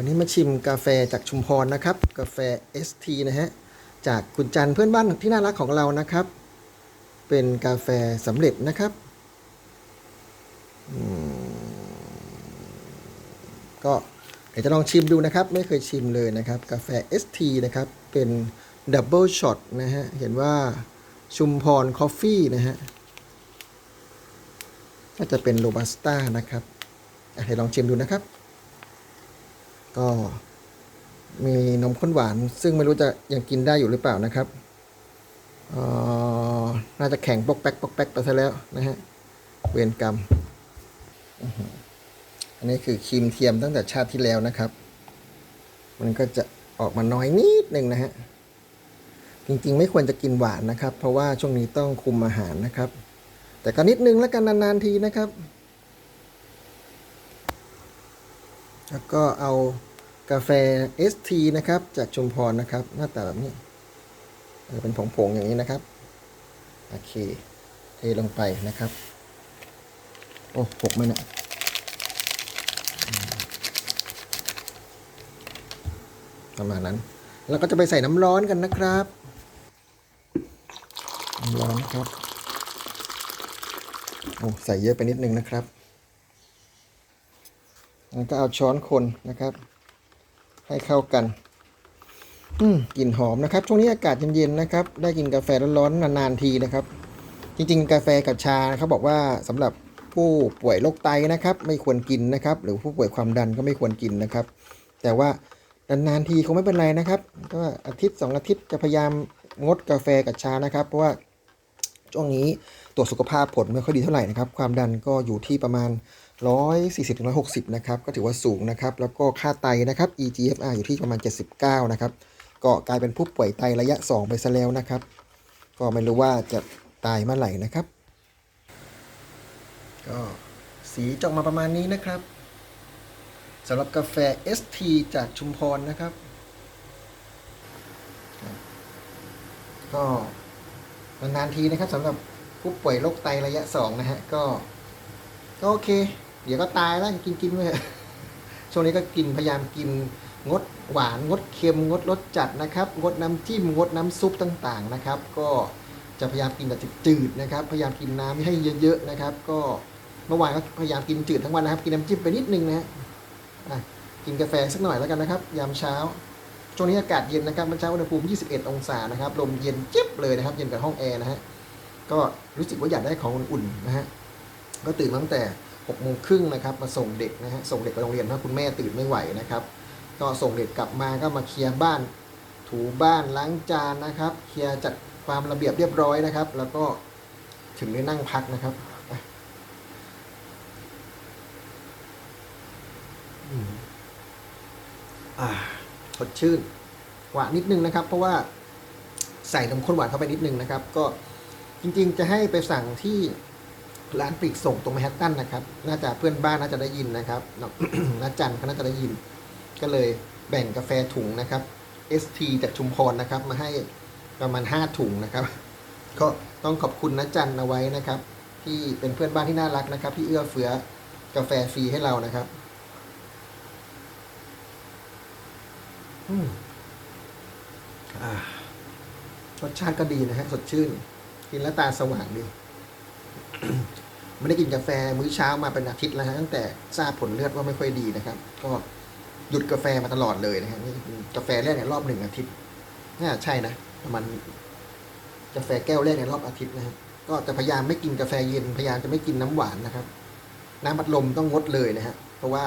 วันนี้มาชิมกาแฟจากชุมพรนะครับ กาแฟ ST นะฮะ จากคุณจันเพื่อนบ้านที่น่ารักของเรานะครับ เป็นกาแฟสำเร็จนะครับ ก็เดี๋ยวจะลองชิมดูนะครับ ไม่เคยชิมเลยนะครับ กาแฟ ST นะครับ เป็นดับเบิลช็อตนะฮะ เห็นว่าชุมพรคอฟฟี่นะฮะน่าจะเป็นโรบัสต้านะครับเดี๋ยวลองชิมดูนะครับ ก็มีนมข้นหวาน ซึ่งไม่รู้จะยังกินได้อยู่หรือเปล่านะครับอ่อน่าจะแข็งปอกแป๊กปอกแป๊กไปซะแล้วนะฮะ เวรกรรม อันนี้คือครีมเทียมตั้งแต่ชาติที่แล้วนะครับ มันก็จะออกมาน้อยนิดหนึ่งนะฮะ จริงๆ ไม่ควรจะกินหวานนะครับ เพราะว่าช่วงนี้ต้องคุมอาหารนะครับ แต่ก็นิดนึงแล้วกันนานๆทีนะครับ แล้วก็เอา กาแฟ ST นะครับ จากชุมพรนะครับ หน้าตาแบบนี้เออเป็นผงๆอย่างนี้นะครับ โอเคเทลงไปนะครับ โอ้หกไหมเนี่ยประมาณนั้นแล้วก็จะไปใส่น้ำร้อนกันนะครับ น้ำร้อนนะครับ โอ้ใส่เยอะไปนิดนึงนะครับแล้วก็เอาช้อนคนนะครับ ให้เข้ากัน อืมกลิ่นหอมนะครับ ช่วงนี้อากาศเย็นๆนะครับ ได้กินกาแฟร้อนๆนานๆทีนะครับ จริงๆ กาแฟกับชาเขาบอกว่าสำหรับผู้ป่วยโรคไตนะครับ ไม่ควรกินนะครับ หรือผู้ป่วยความดันก็ไม่ควรกินนะครับ แต่ว่านานๆทีคงไม่เป็นไรนะครับ ก็อาทิตย์สองอาทิตย์จะพยายามงดกาแฟกับชานะครับ เพราะว่าช่วงนี้ตรวจสุขภาพผลไม่ค่อยดีเท่าไหร่นะครับ ความดันก็อยู่ที่ประมาณ 140ถึง160 นะครับ ก็ถือว่าสูงนะครับ แล้วก็ค่าไตนะครับ eGFR อยู่ที่ประมาณ 79 นะครับ ก็กลายเป็นผู้ป่วยไตระยะ 2 ไปซะแล้วนะครับ ก็ไม่รู้ว่าจะตายเมื่อไหร่นะครับ ก็สีจออกมาประมาณนี้นะครับสำหรับกาแฟ ST จากชุมพรนะครับ ก็นานๆทีนะครับสำหรับผู้ป่วยโรคไตระยะ 2 นะฮะ ก็ก็โอเค เดี๋ยวก็ตายแล้วกินกินไปช่วงนี้ก็กินพยายามกินงดหวานงดเค็มงดรสจัดนะครับ งดน้ำจิ้มงดน้ำซุปต่างๆนะครับ ก็จะพยายามกินแบบจืดๆนะครับ พยายามกินน้ำให้เยอะๆนะครับ ก็เมื่อวานก็พยายามกินจืดทั้งวันนะครับ กินน้ำจิ้มไปนิดนึงนะฮะอะกินกาแฟสักหน่อยแล้วกันนะครับ ยามเช้าช่วงนี้อากาศเย็นนะครับเมื่อเช้าอุณหภูมิ 21 องศานะครับลมเย็นเจี๊บเลยนะครับ เย็นกับห้องแอร์นะฮะก็รู้สึกว่าอยากได้ของอุ่นๆนะฮะก็ตื่นตั้งแต่ 6โมงครึ่งนะครับมาส่งเด็กนะฮะส่งเด็กไปโรงเรียนเพราคุณแม่ตื่นไม่ไหวนะครับ ก็ส่งเด็กกลับมาก็มาเคลียร์บ้าน ถูบ้านล้างจานนะครับ เคลียร์จัดความระเบียบเรียบร้อยนะครับ แล้วก็ถึงได้นั่งพักนะครับอืมอ่าสดชื่นหวานนิดนึงนะครับ เพราะว่าใส่นมข้นหวานเข้าไปนิดนึงนะครับ ก็จริงๆ จะให้ไปสั่งที่ ร้านปลีกส่งตรงแมนฮัตตันนะครับ น่าจะเพื่อนบ้านน่าจะได้ยินนะครับน้าจันเขาน่าจะได้ยิน ก็เลยแบ่งกาแฟถุงนะครับ ST จากชุมพรนะครับ มาให้ประมาณ 5 ถุงนะครับ ก็ต้องขอบคุณนะจันเอาไว้นะครับ ที่เป็นเพื่อนบ้านที่น่ารักนะครับ ที่เอื้อเฟื้อกาแฟฟรีให้เรานะครับรสชาติก็ดีนะฮะสดชื่น กินแล้วตาสว่างดี ไม่ได้กินกาแฟมื้อเช้ามาเป็นอาทิตย์แล้วฮะตั้งแต่ทราบผลเลือดว่าไม่ค่อยดีนะครับ ก็หยุดกาแฟมาตลอดเลยนะฮะนี่กาแฟแรกในรอบหนึ่งอาทิตย์น่าใช่นะประมาณกาแฟแก้วแรกในรอบอาทิตย์นะฮะก็จะพยายามไม่กินกาแฟเย็นพยายามจะไม่กินน้ำหวานนะครับ น้ำบัดลมต้องงดเลยนะฮะเพราะว่า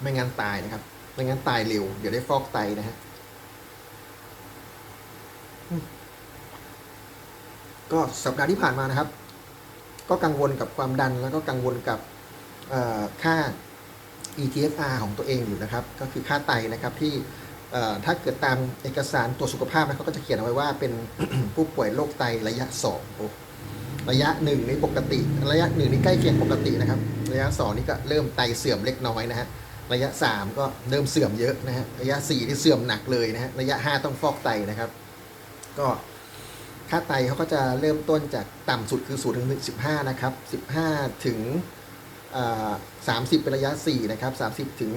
ไม่งั้นตายนะครับไม่งั้นตายเร็ว เดี๋ยวได้ฟอกไตนะฮะก็สัปดาห์ที่ผ่านมานะครับ ก็กังวลกับความดันแล้วก็กังวลกับค่า EGFR ของตัวเองอยู่นะครับ ก็คือค่าไตนะครับที่ถ้าเกิดตามเอกสารตรวจสุขภาพนะเขาก็จะเขียนเอาไว้ว่าเป็นผู้ป่วยโรคไตระยะสองระยะหนึ่งนี่ปกติ ระยะหนึ่งนี่ใกล้เคียงปกตินะครับ ระยะสองนี่ก็เริ่มไตเสื่อมเล็กน้อยนะฮะระยะสามก็เริ่มเสื่อมเยอะนะฮะระยะสี่ที่เสื่อมหนักเลยนะฮะระยะห้าต้องฟอกไตนะครับ ก็ ค่าไตเขาก็จะเริ่มต้นจากต่ำสุดคือ0ถึง15 นะครับ 15 ถึงสามสิบเป็นระยะ 4 นะครับ 30 ถึง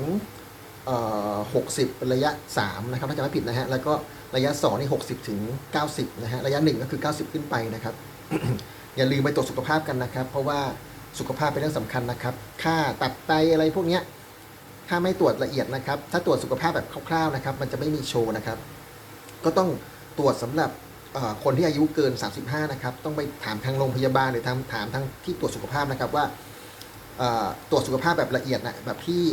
60 เป็นระยะ 3 นะครับถ้าจำไม่ผิดนะฮะ แล้วก็ระยะ 2 นี่ 60 ถึง 90 นะฮะ ระยะ 1 ก็คือ 90 ขึ้นไปนะครับ อย่าลืมไปตรวจสุขภาพกันนะครับ เพราะว่าสุขภาพเป็นเรื่องสำคัญนะครับ ค่าตับไตอะไรพวกเนี้ย ถ้าไม่ตรวจละเอียดนะครับ ถ้าตรวจสุขภาพแบบคร่าวๆนะครับ มันจะไม่มีโชว์นะครับ ก็ต้องตรวจสำหรับ คนที่อายุเกิน 35 นะครับ ต้องไปถามทางโรงพยาบาลหรือทางถามทางที่ตรวจสุขภาพนะครับว่าตรวจสุขภาพแบบละเอียดนะแบบที่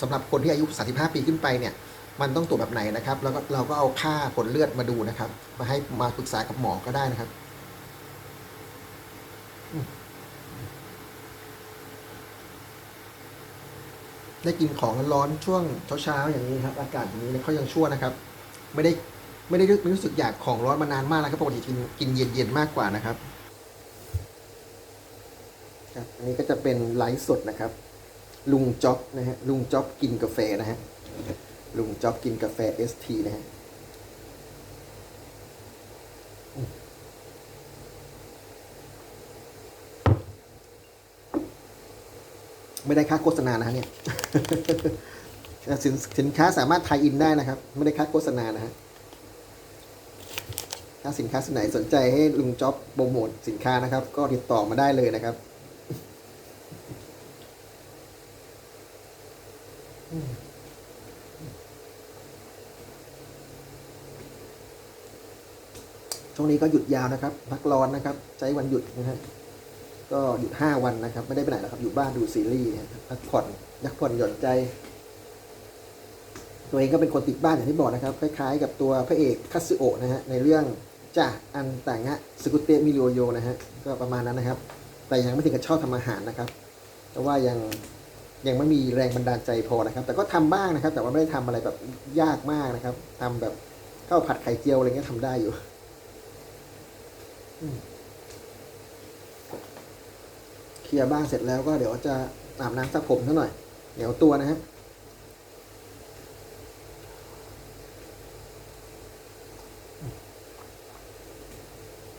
สำหรับคนที่อายุ 35 ปีขึ้นไปเนี่ย มันต้องตรวจแบบไหนนะครับ แล้วก็เราก็เอาค่าผลเลือดมาดูนะครับ มาให้มาปรึกษากับหมอก็ได้นะครับได้กินของร้อนช่วงเช้าๆอย่างนี้ครับ อากาศอย่างนี้เขายังชั่วนะครับ ไม่ได้ ไม่ได้รู้สึกอยากของร้อนมานานมากแล้วครับปกติกินกินเย็นๆมากกว่านะครับครับอันนี้ก็จะเป็นไลฟ์สดนะครับ ลุงจ๊อบนะฮะลุงจ๊อบกินกาแฟนะฮะลุงจ๊อบกินกาแฟเอสทีนะฮะไม่ได้ค่าโฆษณานะฮะเนี่ยสินค้าสามารถไทยอินได้นะครับ ไม่ได้ค่าโฆษณานะฮะ ถ้าสินค้าส่วนไหนสนใจให้ลุงจ๊อบโปรโมทสินค้านะครับ ก็ติดต่อมาได้เลยนะครับช่วงนี้ก็หยุดยาวนะครับ พักร้อนนะครับ ใช้วันหยุดนะฮะก็หยุดห้าวันนะครับ ไม่ได้ไปไหนแล้วครับ อยู่บ้านดูซีรีส์พักผ่อนยักผ่อนหย่อนใจ ตัวเองก็เป็นคนติดบ้านอย่างที่บอกนะครับ คล้ายๆ กับตัวพระเอกคัตสึโอะนะฮะในเรื่อง จ่าอันแต่งะสกุเตมิโรโยนะฮะก็ประมาณนั้นนะครับ แต่ยังไม่ถึงกับชอบทำอาหารนะครับ เพราะว่ายังยังไม่มีแรงบันดาลใจพอนะครับ แต่ก็ทำบ้างนะครับ แต่ว่าไม่ได้ทำอะไรแบบยากมากนะครับทำแบบข้าวผัดไข่เจียวอะไรเงี้ยทำได้อยู่เคลียร์บ้านเสร็จแล้วก็เดี๋ยวจะอาบน้ำซักผมซะหน่อยเหนียวตัวนะฮะ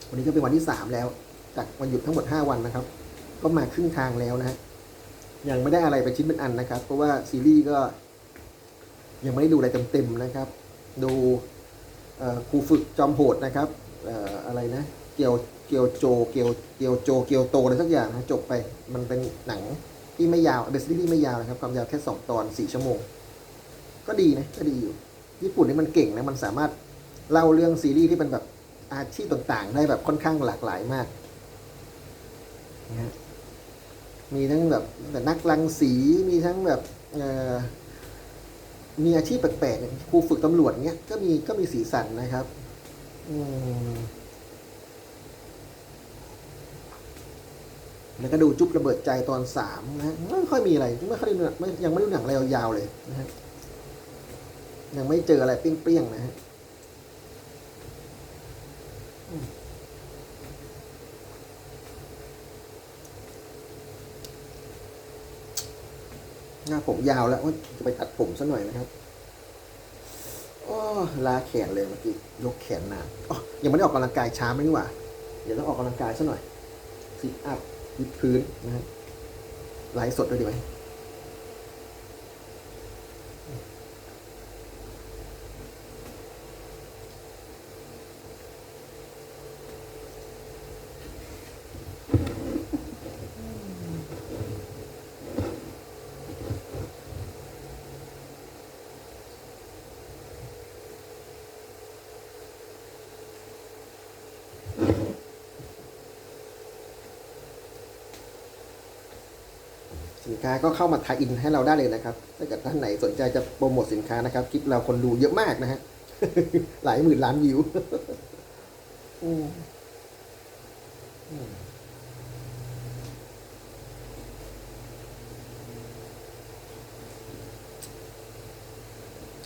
วันนี้ก็เป็นวันที่สามแล้ว จากวันหยุดทั้งหมดห้าวันนะครับ ก็มาครึ่งทางแล้วนะฮะยังไม่ได้อะไรเป็นชิ้นเป็นอันนะครับ เพราะว่าซีรีส์ก็ ยังไม่ได้ดูอะไรเต็มๆนะครับ ดูครูฝึกจอมโหดนะครับออะไรนะ เกียวเกียวโจเกียวเกียวโจเกียวโตอะไรสักอย่างนะจบไปมันเป็นหนังที่ไม่ยาวเป็นซีรีส์ไม่ยาวนะครับความยาวแค่สองตอนสี่ชั่วโมง ก็ดีนะก็ดีอยู่ ญี่ปุ่นนี่มันเก่งนะมันสามารถเล่าเรื่องซีรีส์ที่เป็นแบบ อาชีพต่างๆ ได้แบบค่อนข้างหลากหลายมากนะฮะมีทั้งแบบแต่นักรังสีมีทั้งแบบมีอาชีพแปลกๆครูฝึกตำรวจเนี้ยก็มีก็มีสีสันนะครับแล้วก็ดูจุ๊บระเบิดใจตอนสามนะฮะไม่ค่อยมีอะไรไม่ค่อยได้ดูหนังไม่ยังไม่ได้ดูหนังอะไรยาวๆเลยนะฮะยังไม่เจออะไรเปรี้ยงๆนะฮะ หน้าผมยาวแล้วจะไปตัดผมซะหน่อยนะครับโอ้ลาแขนเลยเมื่อกี้ยกแขนนานอ๋อยังไม่ได้ออกกำลังกายช้าไหมนี่หว่า เดี๋ยวต้องออกกำลังกายซะหน่อยซิทอัพวิดพื้นนะฮะไลฟ์สดด้วยดีไหม สินค้าก็เข้ามาทายอินให้เราได้เลยนะครับ ถ้าเกิดท่านไหนสนใจจะโปรโมทสินค้านะครับ คลิปเราคนดูเยอะมากนะฮะ หลายหมื่นล้านวิว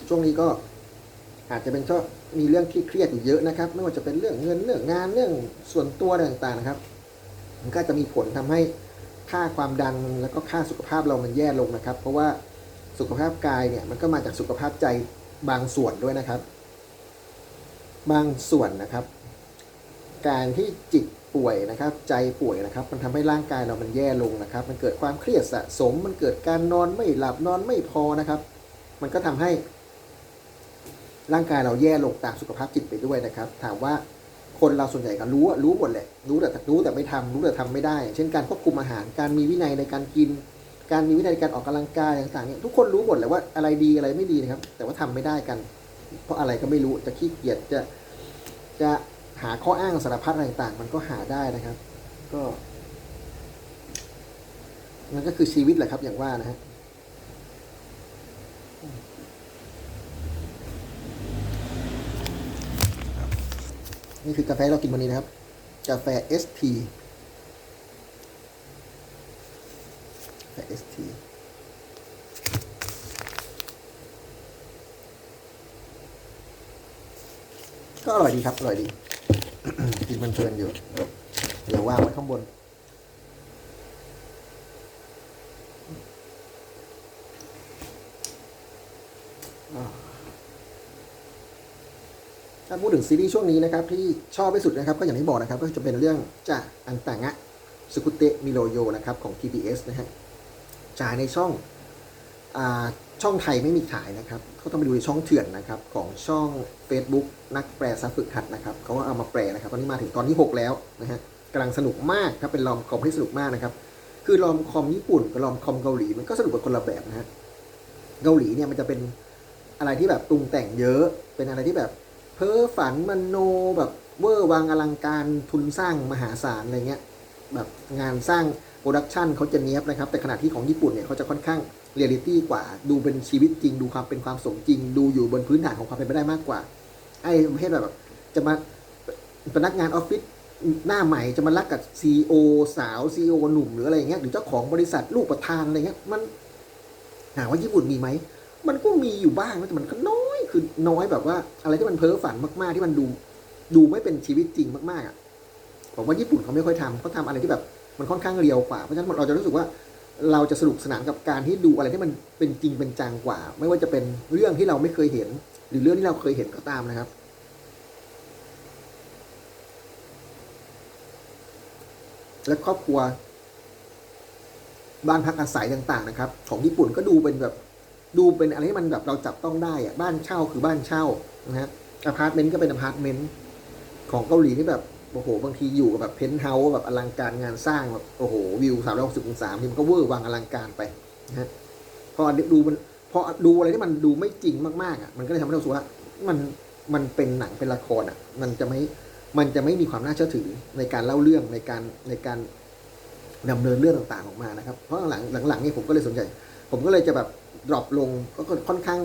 ช่วงนี้ก็อาจจะเป็นก็มีเรื่องที่เครียดอยู่เยอะนะครับ ไม่ว่าจะเป็นเรื่องเงินเรื่องงานเรื่องส่วนตัวอะไรต่างๆนะครับ มันก็จะมีผลทำให้ ค่าความดันแล้วก็ค่าสุขภาพเรามันแย่ลงนะครับ เพราะว่าสุขภาพกายเนี่ยมันก็มาจากสุขภาพใจบางส่วนด้วยนะครับ บางส่วนนะครับ การที่จิตป่วยนะครับ ใจป่วยนะครับ มันทำให้ร่างกายเรามันแย่ลงนะครับ มันเกิดความเครียดสะสม มันเกิดการนอนไม่หลับนอนไม่พอนะครับ มันก็ทำให้ ร่างกายเราแย่ลงตามสุขภาพจิตไปด้วยนะครับ ถามว่า คนเราส่วนใหญ่ก็รู้รู้หมดแหละรู้แต่รู้แต่ไม่ทำรู้แต่ทำไม่ได้ เช่นการควบคุมอาหารการมีวินัยในการกิน การมีวินัยในการออกกำลังกายต่างๆเนี่ยทุกคนรู้หมดแหละว่าอะไรดีอะไรไม่ดีนะครับ แต่ว่าทำไม่ได้กัน เพราะอะไรก็ไม่รู้จะขี้เกียจจะจะหาข้ออ้างสารพัดอะไรต่างๆ มันก็หาได้นะครับ ก็มันก็คือชีวิตแหละครับอย่างว่านะฮะ นี่คือกาแฟเรากินวันนี้นะครับ กาแฟ ST กาแฟ ST ก็อร่อยดีครับ อร่อยดี กินมันเพลินอยู่ เดี๋ยววางไว้ข้างบน ถ้าพูดถึงซีรีส์ช่วงนี้นะครับที่ชอบที่สุดนะครับก็อย่างที่บอกนะครับก็จะเป็นเรื่องจ่าอันตังะสกุเตะมิโรโยนะครับของ TBS นะฮะจ่ายในช่องอาช่องไทยไม่มีขายนะครับเขาต้องไปดูในช่องเถื่อนนะครับของช่อง Facebook นักแปลซับฝึกหัดนะครับเขาก็เอามาแปลนะครับตอนนี้มาถึงตอนที่ 6 แล้วนะฮะกำลังสนุกมากครับเป็นลอมคอมที่สนุกมากนะครับคือลอมคอมญี่ปุ่นกับลอมคอมเกาหลีมันก็สนุกกันคนละแบบนะฮะเกาหลีเนี่ยมันจะเป็นอะไรที่แบบปรุงแต่งเยอะเป็นอะไรที่แบบ เพ้อฝันมโนแบบเวอร์วางอลังการทุนสร้างมหาศาลอะไรเงี้ยแบบงานสร้างโปรดักชันเขาจะเนี้ยบนะครับ แต่ขณะที่ของญี่ปุ่นเนี่ยเขาจะค่อนข้างเรียลิตี้กว่า ดูเป็นชีวิตจริง ดูความเป็นความสมจริง ดูอยู่บนพื้นฐานของความเป็นไปได้มากกว่า ไอ้ประเภทแบบจะมาพนักงานออฟฟิศหน้าใหม่จะมารักกับซีโอสาวซีโอหนุ่มหรืออะไรเงี้ยหรือเจ้าของบริษัทลูกประธานอะไรเงี้ยมันถามว่าญี่ปุ่นมีไหม มันก็มีอยู่บ้างแต่มันก็น้อยคือน้อยแบบว่า อะไรที่มันเพ้อฝันมากๆ ที่มันดู ดูไม่เป็นชีวิตจริงมากๆอะผมว่าญี่ปุ่นเขาไม่ค่อยทำเขาทำอะไรที่แบบมันค่อนข้างเรียวกว่าเพราะฉะนั้นเราจะรู้สึกว่าเราจะสนุกสนานกับการที่ดูอะไรที่มันเป็นจริงเป็นจังกว่า ไม่ว่าจะเป็นเรื่องที่เราไม่เคยเห็น หรือเรื่องที่เราเคยเห็นก็ตามนะครับ และครอบครัวบ้านพักอาศัยต่าง ๆ นะครับ ของญี่ปุ่นก็ดูเป็นแบบ ดูเป็นอะไรที่มันแบบเราจับต้องได้อะบ้านเช่าคือบ้านเช่านะฮะอพาร์ตเมนต์ก็เป็นอพาร์ตเมนต์ของเกาหลีที่แบบโอ้โหบางทีอยู่กับแบบเพนท์เฮาส์แบบอลังการงานสร้างแบบโอ้โหวิวสามร้อยหกสิบองศาที่มันก็เวอร์วางอลังการไปนะฮะพอดูมันพอดูอะไรที่มันดูไม่จริงมากๆอะมันก็เลยทำให้เราสูว่ามันมันเป็นหนังเป็นละครอะ มันจะไม่มันจะไม่มีความน่าเชื่อถือในการเล่าเรื่องในการในการดำเนินเรื่องต่างๆออกมานะครับ เพราะหลังหลังๆนี่ผมก็เลยสนใจ ผมก็เลยจะแบบ ดรอปลงก็ค่อนข้าง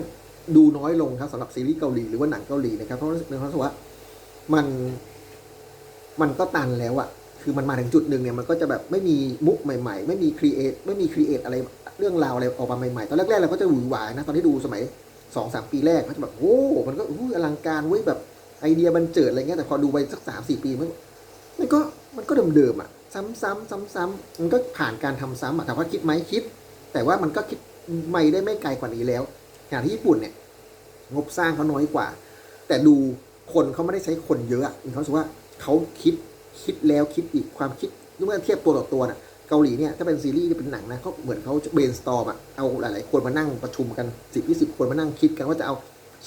ดูน้อยลงครับสำหรับซีรีส์เกาหลีหรือว่าหนังเกาหลีนะครับเพราะในความรู้สึกว่ามันมันก็ตันแล้วอะคือมันมาถึงจุดหนึ่งเนี่ยมันก็จะแบบไม่มีมุกใหม่ ๆ ไม่มีครีเอทไม่มีครีเอทอะไรเรื่องราวอะไรออกมาใหม่ๆตอนแรกๆเราก็จะหวือหวานะตอนที่ดูสมัยสองสามปีแรกก็จะแบบโอ้มันก็อลังการเว้ยแบบไอเดียบันเจิดอะไรเงี้ยแต่พอดูไปสักสามสี่ปีมันมันก็มันก็เดิมๆอะซ้ำๆซ้ำๆมันก็ผ่านการทำซ้ำอะถามว่าคิดไหมคิด แต่ว่ามันก็คิด ไม่ได้ไม่ไกลกว่านี้แล้วอย่างที่ญี่ปุ่นเนี่ย งบสร้างเขาน้อยกว่า แต่ดูคนเขาไม่ได้ใช้คนเยอะอเขาสึกว่าเขาคิดคิดแล้วคิดอีกความคิดเมื่อเทียบตัวต่อตัวน่ะเกาหลีเนี่ยถ้าเป็นซีรีส์เป็นหนังนะเขาเหมือนเขาเบนสตอร์มอะเอาหลายๆคนมานั่งประชุมกันสิบยี่สิบคนมานั่งคิดกันว่าจะเอา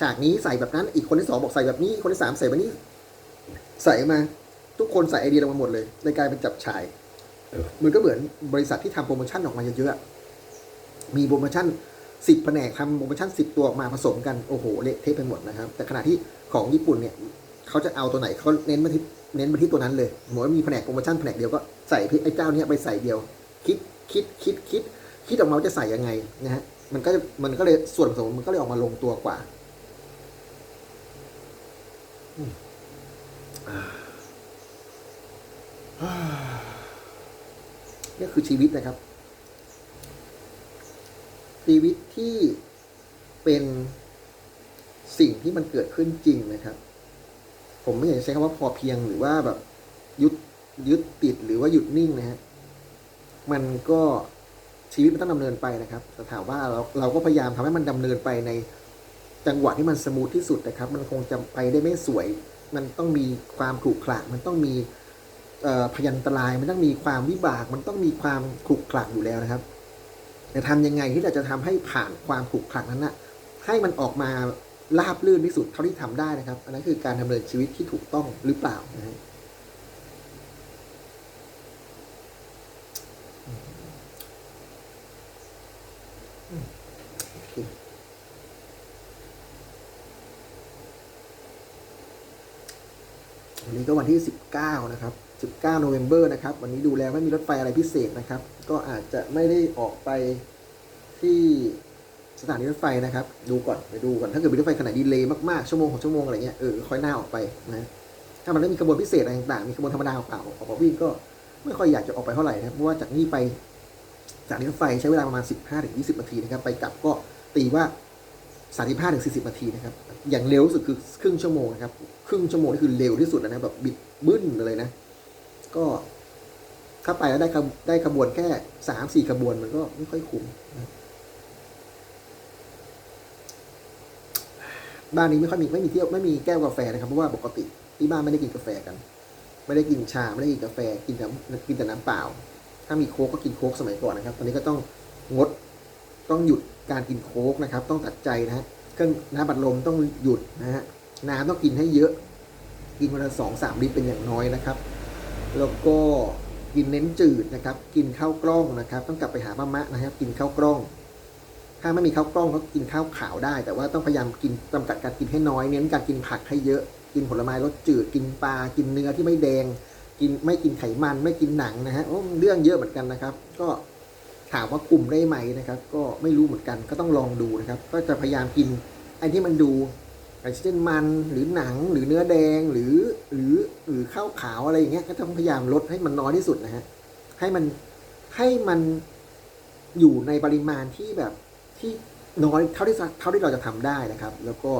ฉากนี้ใส่แบบนั้น อีกคนที่สองบอกใส่แบบนี้ คนที่สามใส่แบบนี้ ใส่มา ทุกคนใส่ไอเดียลงมาหมดเลยในกลายเป็นจับฉายมันก็เหมือนบริษัทที่ทำโปรโมชั่นออกมาเยอะๆ มีโปรโมชั่นสิบแผนกทำโปรโมชั่นสิบตัวออกมาผสมกันโอ้โหเละเทะไปหมดนะครับ แต่ขณะที่ของญี่ปุ่นเนี่ยเขาจะเอาตัวไหนเขาเน้นมาที่เน้นมาที่ตัวนั้นเลยสมมติว่ามีแผนกโปรโมชั่นแผนกเดียวก็ใส่ไอ้เจ้าเนี้ยไปใส่เดียว คิดคิดคิดคิดคิดออกมาว่าจะใส่ยังไงนะฮะมันก็มันก็เลยส่วนผสมมันก็เลยออกมาลงตัวกว่านี่คือชีวิตนะครับ ชีวิตที่เป็นสิ่งที่มันเกิดขึ้นจริงนะครับ ผมไม่อยากใช้คำว่าพอเพียงหรือว่าแบบยึดยึดติดหรือว่าหยุดนิ่งนะฮะมันก็ชีวิตมันต้องดำเนินไปนะครับแต่ถามว่าเราเราก็พยายามทำให้มันดำเนินไปในจังหวะที่มันสมูทที่สุดนะครับ มันคงจะไปได้ไม่สวย มันต้องมีความขรุขระมันต้องมีพยันตราย มันต้องมีความวิบาก มันต้องมีความขรุขระอยู่แล้วนะครับ จะทำยังไงที่เราจะทำให้ผ่านความขรุขระนั้นนะให้มันออกมาราบรื่นที่สุดเท่าที่ทำได้นะครับ อันนั้นคือการดำเนินชีวิตที่ถูกต้องหรือเปล่านะวันนี้ก็วันที่ 19 นะครับ 19โนเวม ber นะครับ วันนี้ดูแล้วไม่มีรถไฟอะไรพิเศษนะครับ ก็อาจจะไม่ได้ออกไปที่สถานีรถไฟนะครับ ดูก่อนไปดูก่อนถ้าเกิดมีรถไฟขนาดดีเลย์มากๆชั่วโมงของชั่วโมงอะไรเงี้ยเออค่อยหน้าออกไปนะถ้ามันไม่มีขบวนพิเศษอะไรต่างๆมีขบวนธรรมดาเปล่าออกมาวิ่งก็ไม่ค่อยอยากจะออกไปเท่าไหร่นะเพราะว่าจากนี้ไปจากนี้รถไฟใช้เวลาประมาณ 15-20 นาทีนะครับ ไปกลับก็ตีว่า 35ถึง40 นาทีนะครับ อย่างเร็วที่สุดคือครึ่งชั่วโมงนะครับ ครึ่งชั่วโมงนี่คือเร็วที่สุดแล้วนะแบบบิดบึ้นเลยนะ ก็ถ้าไปแล้วได้ได้ขบวนแค่สามสี่ขบวนมันก็ไม่ค่อยคุ้มบ้านนี้ไม่ค่อยมีไม่มีเที่ยวไม่มีแก้วกาแฟนะครับเพราะว่าปกติที่บ้านไม่ได้กินกาแฟกัน ไม่ได้กินชาไม่ได้กินกาแฟกินแต่กินแต่น้ำเปล่า ถ้ามีโค้กก็กินโค้กสมัยก่อนนะครับ ตอนนี้ก็ต้องงดต้องหยุดการกินโค้กนะครับ ต้องตัดใจนะฮะเครื่องน้ำบัดลมต้องหยุดนะฮะน้ำต้องกินให้เยอะ กินวันละสองสามลิตรเป็นอย่างน้อยนะครับ แล้วก็กินเน้นจืดนะครับ กินข้าวกล้องนะครับ ต้องกลับไปหาป้ามะนะครับ กินข้าวกล้อง ถ้าไม่มีข้าวกล้องก็กินข้าวขาวได้ แต่ว่าต้องพยายามกินจำกัดการกินให้น้อย เน้นการกินผักให้เยอะ กินผลไม้รสจืด กินปลา กินเนื้อที่ไม่แดง กินไม่กินไขมัน ไม่กินหนังนะฮะเรื่องเยอะเหมือนกันนะครับ ก็ถามว่ากลุ่มได้ไหมนะครับ ก็ไม่รู้เหมือนกัน ก็ต้องลองดูนะครับ ก็จะพยายามกินไอ้ที่มันดู ไอ้เช่นมันหรือหนังหรือเนื้อแดงหรือหรือหรือข้าวขาวอะไรอย่างเงี้ยก็ต้องพยายามลดให้มันน้อยที่สุดนะฮะให้มันให้มันอยู่ในปริมาณที่แบบที่น้อยเท่าที่เท่าที่เราจะทำได้นะครับ แล้วก็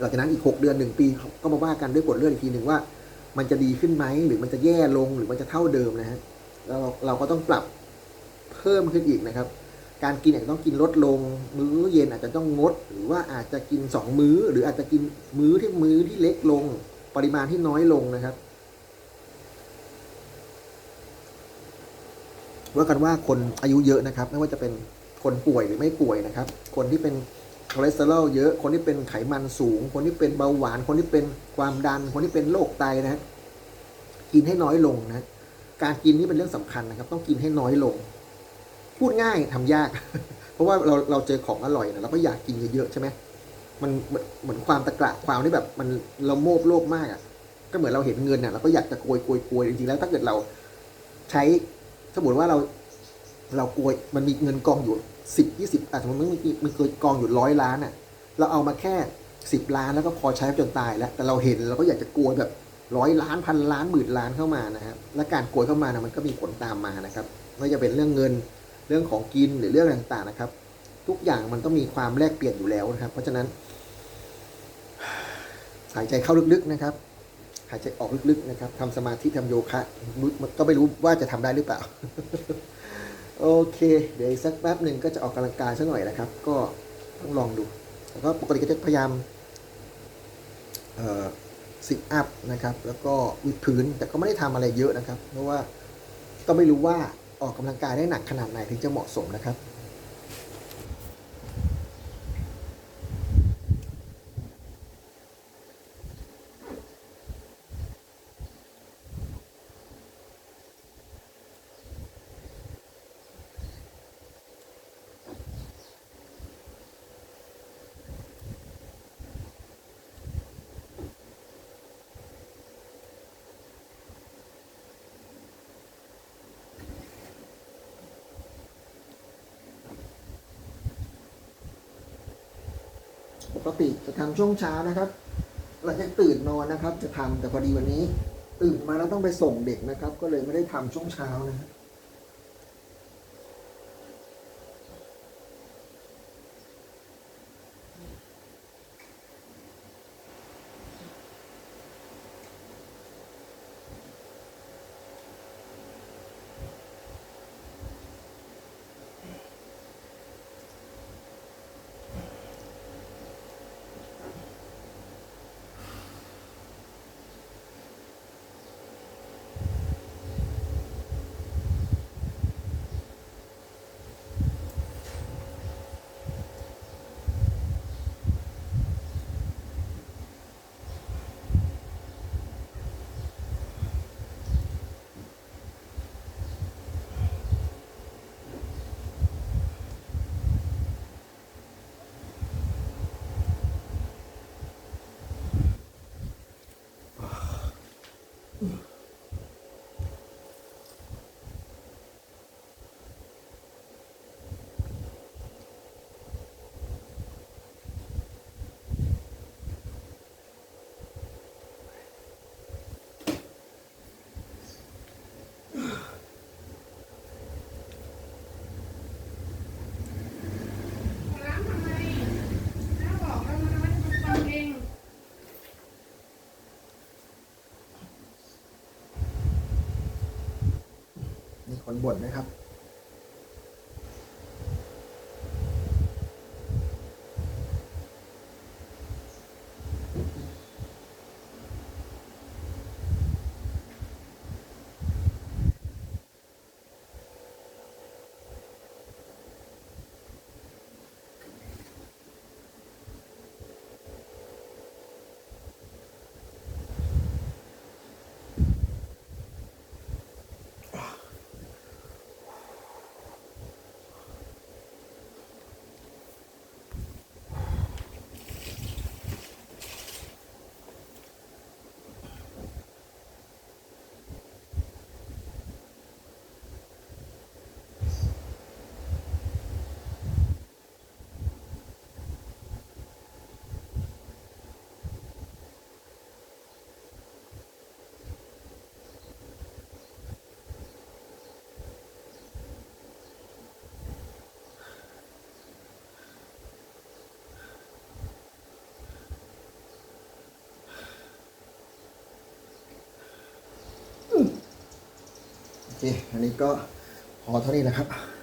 หลังจากนั้นอีกหกเดือนหนึ่งปีก็มาว่ากันด้วยผลเลือดอีกทีหนึ่งว่า มันจะดีขึ้นไหมหรือมันจะแย่ลงหรือมันจะเท่าเดิมนะฮะแล้วเราเราก็ต้องปรับเพิ่มขึ้นอีกนะครับ การกินอาจจะต้องกินลดลง มื้อเย็นอาจจะต้องงด หรือว่าอาจจะกินสองมื้อ หรืออาจจะกินมื้อที่มื้อที่เล็กลง ปริมาณที่น้อยลงนะครับว่ากันว่าคนอายุเยอะนะครับ ไม่ว่าจะเป็นคนป่วยหรือไม่ป่วยนะครับ คนที่เป็นคอเลสเตอรอลเยอะ คนที่เป็นไขมันสูง คนที่เป็นเบาหวาน คนที่เป็นความดัน คนที่เป็นโรคไตนะกินให้น้อยลงนะ การกินนี่เป็นเรื่องสำคัญนะครับ ต้องกินให้น้อยลง พูดง่ายทำยาก เพราะว่าเราเราเจอของอร่อยนะเราก็อยากกินเยอะๆใช่ไหมมันเหมือนความตะกระความที่แบบมันเราโมบโลภมากอะ ก็เหมือนเราเห็นเงินน่ะเราก็อยากจะโกยโกยโกยจริงๆแล้ว ถ้าเกิดเราใช้สมมติว่าเราเราโกยมันมีเงินกองอยู่สิบยี่สิบอะสมมติมันมีมันเคยกองอยู่ร้อยล้านอะ เราเอามาแค่สิบล้านแล้วก็พอใช้จนตายแล้ว แต่เราเห็นเราก็อยากจะโกยแบบร้อยล้านพันล้านหมื่นล้านเข้ามานะครับและการโกยเข้ามานะมันก็มีผลตามมานะครับไม่ว่าจะเป็นเรื่องเงิน เรื่องของกินหรือเรื่องต่างๆนะครับ ทุกอย่างมันต้องมีความแลกเปลี่ยนอยู่แล้วนะครับ เพราะฉะนั้น หายใจเข้าลึกๆนะครับ หายใจออกลึกๆนะครับทำสมาธิทำโยคะก็ไม่รู้ว่าจะทำได้หรือเปล่า โอเค เดี๋ยวสักแป๊บหนึ่งก็จะออกกำลังกายสักหน่อยนะครับ ก็ต้องลองดูแล้วก็ปกติก็จะพยายามสิทอัพนะครับ แล้วก็วิดพื้นแต่ก็ไม่ได้ทำอะไรเยอะนะครับ เพราะว่าก็ไม่รู้ว่า ออกกำลังกายได้หนักขนาดไหนถึงจะเหมาะสมนะครับ ปกติจะทำช่วงเช้านะครับหลังจากตื่นนอนนะครับ จะทำแต่พอดีวันนี้ ตื่นมาแล้วต้องไปส่งเด็กนะครับ ก็เลยไม่ได้ทำช่วงเช้านะครับ คนบ่นไหมครับ อเคอันนี้ก็พอเท่านี้นะครับ